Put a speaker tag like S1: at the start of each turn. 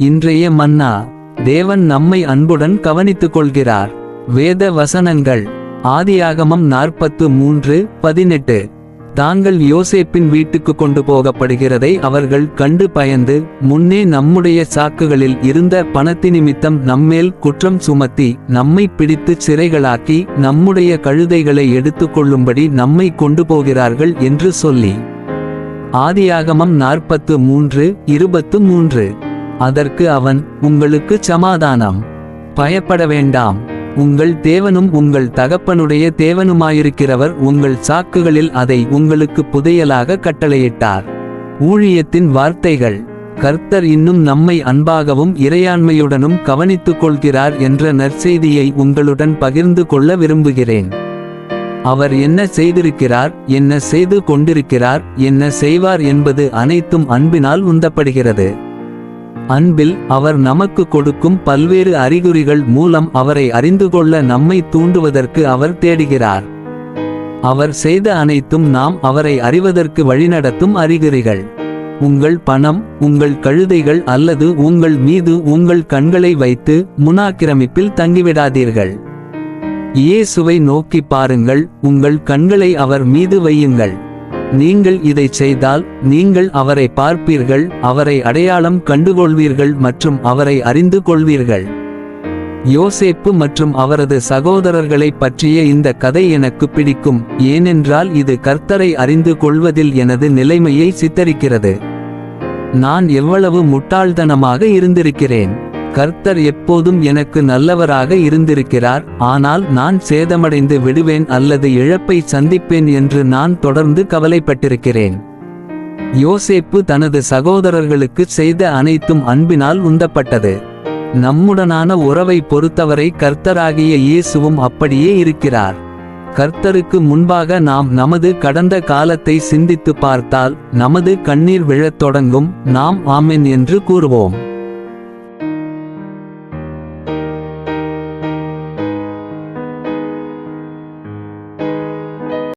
S1: இன்றைய மன்னா தேவன் நம்மை அன்புடன் கவனித்துக் கொள்கிறார் வேத வசனங்கள் ஆதியாகமம் நாற்பத்து மூன்று பதினெட்டு. தாங்கள் யோசேப்பின் வீட்டுக்கு கொண்டு போகப்படுகிறதை அவர்கள் கண்டு பயந்து முன்னே நம்முடைய சாக்குகளில் இருந்த பணத்தி நிமித்தம் நம்மேல் குற்றம் சுமத்தி நம்மை பிடித்து சிறைகளாக்கி நம்முடைய கழுதைகளை எடுத்துக்கொள்ளும்படி நம்மை கொண்டு போகிறார்கள் என்று சொல்லி. ஆதியாகமம் நாற்பத்து மூன்று இருபத்து மூன்று. அதற்கு அவன் உங்களுக்கு சமாதானம். பயப்பட வேண்டாம். உங்கள் தேவனும் உங்கள் தகப்பனுடைய தேவனுமாயிருக்கிறவர் உங்கள் சாக்குகளில் அதை உங்களுக்கு புதையலாக கட்டளையிட்டார். ஊழியத்தின் வார்த்தைகள். கர்த்தர் இன்னும் நம்மை அன்பாகவும் இறையாண்மையுடனும் கவனித்துக் கொள்கிறார் என்ற நற்செய்தியை உங்களுடன் பகிர்ந்து கொள்ள விரும்புகிறேன். அவர் என்ன செய்திருக்கிறார் என்ன செய்து கொண்டிருக்கிறார் என்ன செய்வார் என்பது அனைத்தும் அன்பினால் உந்தப்படுகிறது. அன்பில் அவர் நமக்கு கொடுக்கும் பல்வேறு அறிகுறிகள் மூலம் அவரை அறிந்து கொள்ள நம்மை தூண்டுவதற்கு அவர் தேடுகிறார். அவர் செய்த அனைத்தும் நாம் அவரை அறிவதற்கு வழிநடத்தும் அறிகுறிகள். உங்கள் பணம் உங்கள் கழுதைகள் அல்லது உங்கள் மீது உங்கள் கண்களை வைத்து முனாக்கிரமிப்பில் தங்கிவிடாதீர்கள். இயேசுவை நோக்கி பாருங்கள் உங்கள் கண்களை அவர் மீது வையுங்கள். நீங்கள் இதைச் செய்தால் நீங்கள் அவரை பார்ப்பீர்கள் அவரை அடையாளம் கண்டுகொள்வீர்கள் மற்றும் அவரை அறிந்து கொள்வீர்கள். யோசேப்பு மற்றும் அவரது சகோதரர்களைப் பற்றிய இந்த கதை எனக்கு பிடிக்கும் ஏனென்றால் இது கர்த்தரை அறிந்து கொள்வதில் எனது நிலைமையை சித்தரிக்கிறது. நான் எவ்வளவு முட்டாள்தனமாக இருந்திருக்கிறேன். கர்த்தர் எப்போதும் எனக்கு நல்லவராக இருந்திருக்கிறார் ஆனால் நான் சேதமடைந்து விடுவேன் அல்லது இழப்பை சந்திப்பேன் என்று நான் தொடர்ந்து கவலைப்பட்டிருக்கிறேன். யோசேப்பு தனது சகோதரர்களுக்கு செய்த அனைத்தும் அன்பினால் உந்தப்பட்டது. நம்முடனான உறவை பொறுத்தவரை கர்த்தராகிய இயேசுவும் அப்படியே இருக்கிறார். கர்த்தருக்கு முன்பாக நாம் நமது கடந்த காலத்தை சிந்தித்து பார்த்தால் நமது கண்ணீர் விழத் தொடங்கும் நாம் ஆமென் என்று கூறுவோம்.